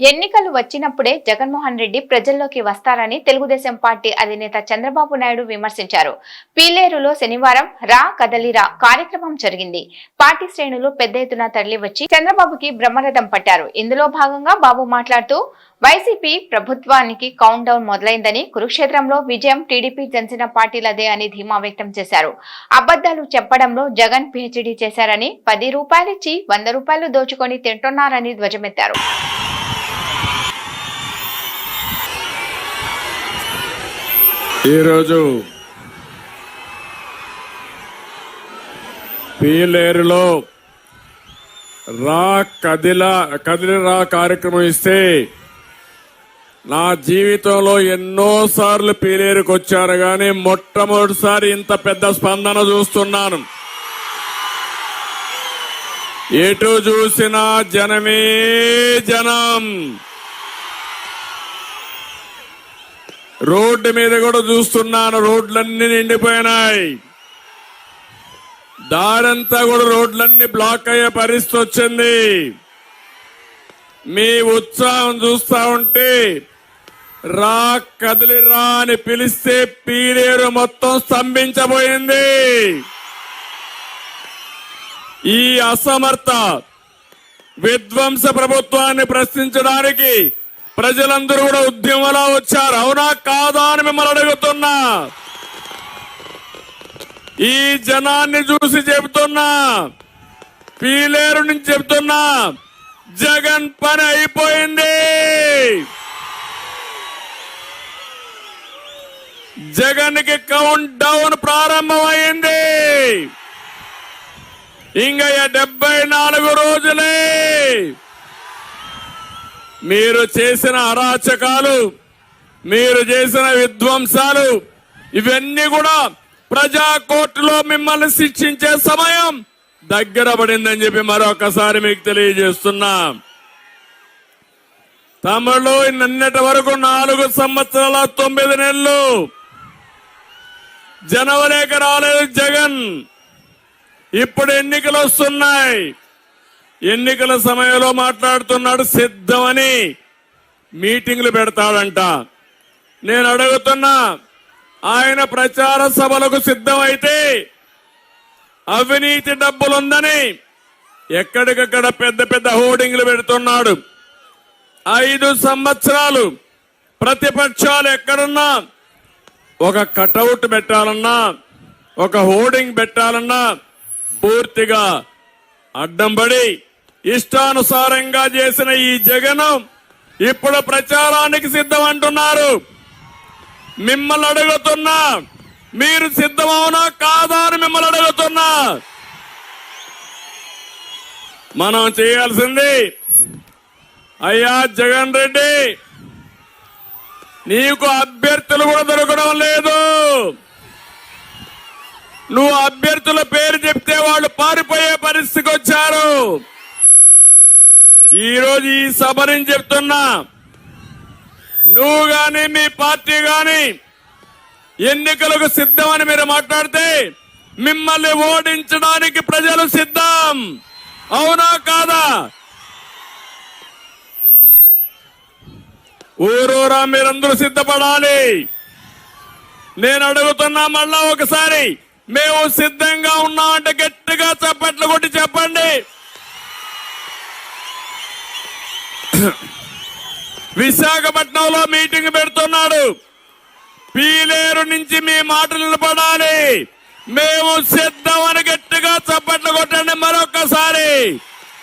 ఎన్నికలు వచ్చినప్పుడే జగన్మోహన్ రెడ్డి ప్రజల్లోకి వస్తారని తెలుగుదేశం పార్టీ అధినేత చంద్రబాబు నాయుడు విమర్శించారు. పీలేరులో శనివారం రా కదలిరా కార్యక్రమం జరిగింది. పార్టీ శ్రేణులు పెద్ద ఎత్తున తరలివచ్చి చంద్రబాబుకి బ్రహ్మరథం పట్టారు. ఇందులో భాగంగా బాబు మాట్లాడుతూ వైసీపీ ప్రభుత్వానికి కౌంట్ డౌన్ మొదలైందని కురుక్షేత్రంలో విజయం టీడీపీ జనసేన పార్టీలదే అని ధీమా వ్యక్తం చేశారు. అబద్దాలు చెప్పడంలో జగన్ పిహెచ్డీ చేశారని పది రూపాయలిచ్చి వంద రూపాయలు దోచుకొని తింటున్నారని ధ్వజమెత్తారు. ఈరోజు పీలేరులో రా కదిలా కదిలి రా కార్యక్రమం ఇస్తే నా జీవితంలో ఎన్నో సార్లు పీలేరుకు వచ్చాను కానీ మొట్టమొదటిసారి ఇంత పెద్ద స్పందన చూస్తున్నాను. ఎటు చూసినా జనమే జనం. రోడ్డు మీద కూడా చూస్తున్నాను రోడ్లన్నీ నిండిపోయినాయి. దారంతా కూడా రోడ్లన్నీ బ్లాక్ అయ్యే పరిస్థితి వచ్చింది. మీ ఉత్సాహం చూస్తా ఉంటే రా కదిలి రా అని పిలిస్తే పీలేరు మొత్తం స్తంభించబోయింది. ఈ అసమర్థ విధ్వంస ప్రభుత్వాన్ని ప్రశ్నించడానికి ప్రజలందరూ కూడా ఉద్యమంలో వచ్చారు. అవునా కాదా అని మిమ్మల్ని అడుగుతున్నా. ఈ జనాన్ని చూసి చెబుతున్నా. పీలేరు నుంచి చెబుతున్నా. జగన్ పని అయిపోయింది. జగన్కి కౌంట్ డౌన్ ప్రారంభమైంది. ఇంకా డెబ్బై నాలుగు రోజులే. మీరు చేసిన అరాచకాలు మీరు చేసిన విధ్వంసాలు ఇవన్నీ కూడా ప్రజా కోర్టులో మిమ్మల్ని శిక్షించే సమయం దగ్గర పడిందని చెప్పి మరొకసారి మీకు తెలియజేస్తున్నా. తమలో నిన్నటి వరకు నాలుగు సంవత్సరాల తొమ్మిది నెలలు జనవరికి రాలేదు జగన్ ఇప్పుడు ఎన్నికలు వస్తున్నాయి. ఎన్నికల సమయంలో మాట్లాడుతున్నాడు సిద్ధమని మీటింగ్లు పెడతాడంట. నేను అడుగుతున్నా ఆయన ప్రచార సభలకు సిద్ధమైతే అవినీతి డబ్బులుందని ఎక్కడికక్కడ పెద్ద పెద్ద హోర్డింగ్లు పెడుతున్నాడు. ఐదు సంవత్సరాలు ప్రతిపక్షాలు ఎక్కడున్నా ఒక కటౌట్ పెట్టాలన్నా ఒక హోర్డింగ్ పెట్టాలన్నా పూర్తిగా అడ్డం పడి ఇష్టానుసారంగా చేసిన ఈ జగనం ఇప్పుడు ప్రచారానికి సిద్ధం అంటున్నారు మిమ్మల్ని అడుగుతున్నా మీరు సిద్ధమవునా కాదా అని మిమ్మల్ని అడుగుతున్నా. మనం చేయాల్సింది అయ్యా జగన్ రెడ్డి నీకు అభ్యర్థులు కూడా దొరకడం లేదు. నువ్వు అభ్యర్థుల పేరు చెప్తే వాళ్ళు పారి పరిస్థితికి వచ్చారు ఈరోజు ఈ సభ నుంచి చెప్తున్నా. నువ్వు గాని మీ పార్టీ గాని ఎన్నికలకు సిద్ధమని మీరు మాట్లాడితే మిమ్మల్ని ఓడించడానికి ప్రజలు సిద్ధం. అవునా కాదా? ఊరూరా మీరందరూ సిద్ధపడాలి. నేను అడుగుతున్నా మళ్ళా ఒకసారి మేము సిద్ధంగా ఉన్నామంటే గట్టిగా చప్పట్లు కొట్టి చెప్పండి. విశాఖపట్నంలో మీటింగ్ పెడుతున్నాడు. పీలేరు నుంచి మీ మాటలు నిలబడాలి. మేము సిద్ధం అని గట్టిగా చప్పట్లు కొట్టండి మరొకసారి